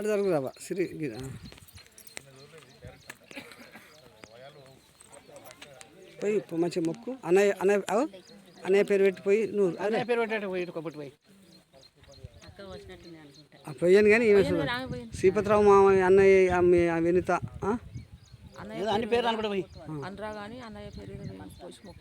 అటు సిరి. పోయి మంచిగా మొక్కు. అన్నయ్య అన్నయ్య అన్నయ్య పేరు పెట్టి పోయి నువ్వు అదే. పేరు పెట్టాడు పోయి పోయి. ఆ పోయాను కానీ. శ్రీపతిరావు మామయ్య అన్నయ్య అమ్మ వినిత అన్ని అనుకుంటా పోయి. అనరా కానీ అన్నయ్య పేరు మొక్కు.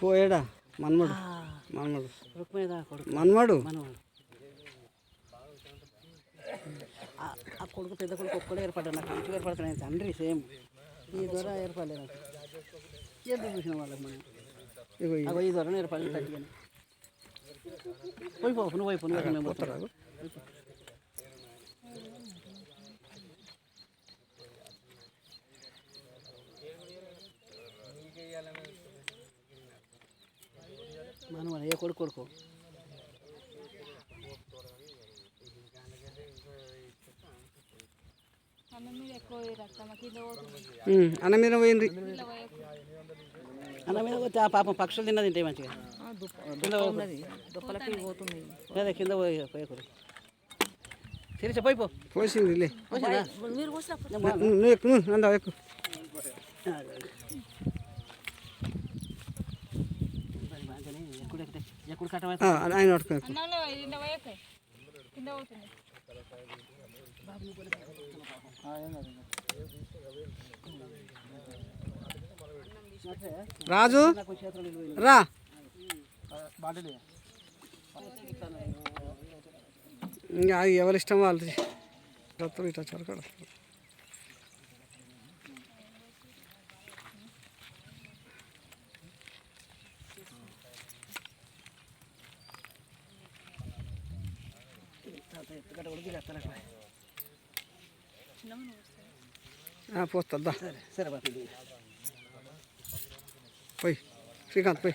కోయడా? మన్మడు. మన్మడు. మన్మడు? ఆ- కొడుకు పెద్ద కొడుకు ఒక్కడే ఏర్పడ్డాడు నాకు. ఇంటికి ఏర్పడుతున్నాయి తండ్రి సేమ్. ఈ ద్వారా ఏర్పడలేదు నాకు. ఎందుకు చూసిన వాళ్ళకి మనం? ఇగో ఈ- ద్వారా ఏర్పడలేదు తట్టిగానే పోయి పో నువ్వు పోయి పోతారు? మనం ఏ కొడుకు కొడుకు. అన్నం మీద కింద పోయింది అన్న మీద పోతే ఆ పాపం పక్షులు తిన్నది తింటాయి మంచిగా. దుప్పలకి పోతుంది. లేదా కింద పోయి పోయకూడదు తెలిసి పోయి పో. పోసింది నువ్వు నందా ఎక్కు. ఆయన రాజు రా. ఇంకా ఎవరి ఇష్టం వస్తారు ఇట్లా చరకడ పోతుందా సరే సరే బాపి పోయి శ్రీకాంత్ పోయి.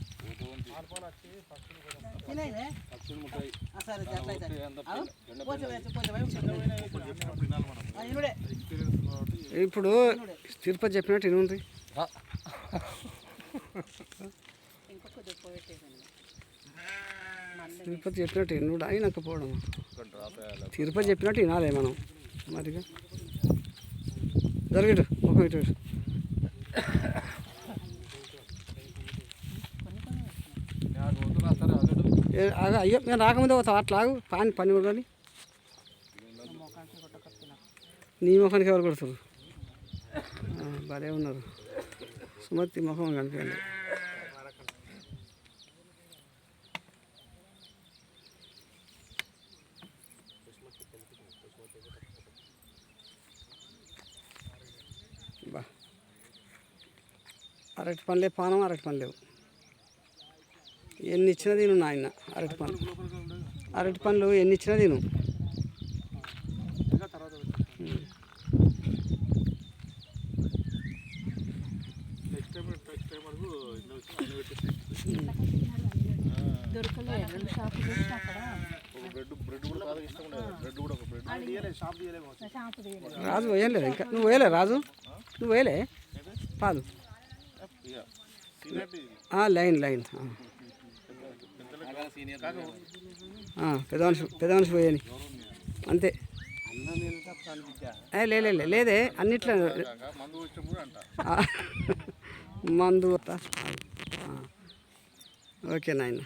ఇప్పుడు తిరుపతి చెప్పినట్టు ఇనుంది తిరుపతి చెప్పినట్టు ఎన్నుడు అయినకపోవడం. తిరుపతి చెప్పినట్టు వినాలే మనం. మరిగా. జరగడు ఒక ఇటు ఇటు. ఏ, ఆగు, అయ్యో నేను రాకముందే పోతావు అట్లాగు పాని పని కూడా నీ ముఖానికి ఎవరు కొడతారు? భలే ఉన్నారు. సుమతి ముఖం కనిపించండి. బా. అరటి పండ్లే పానం అరటి పండ్లు లేవు ఎన్ని ఇచ్చిన తిను నాయన. అరటి పండ్లు అరటి పండ్లు ఎన్ని ఇచ్చిన తిను. రాజు వేయలేదు ఇంకా. నువ్వు పోయలే రాజు? నువ్వు పోయలే? కాదు లైన్ లైన్. పెద్ద మనిషి పోయాని అంతే. లేదే లేదే అన్నిట్లో. మందు ఓకే నాయన.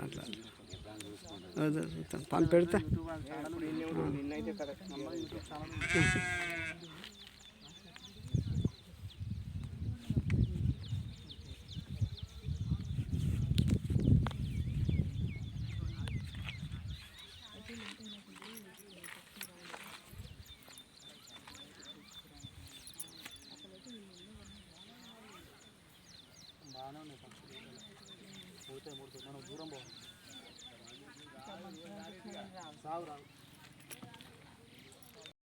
అట్లా. పని పెడతా. పోతే మూడు మనం దూరం పోవాలి సాగు రాదు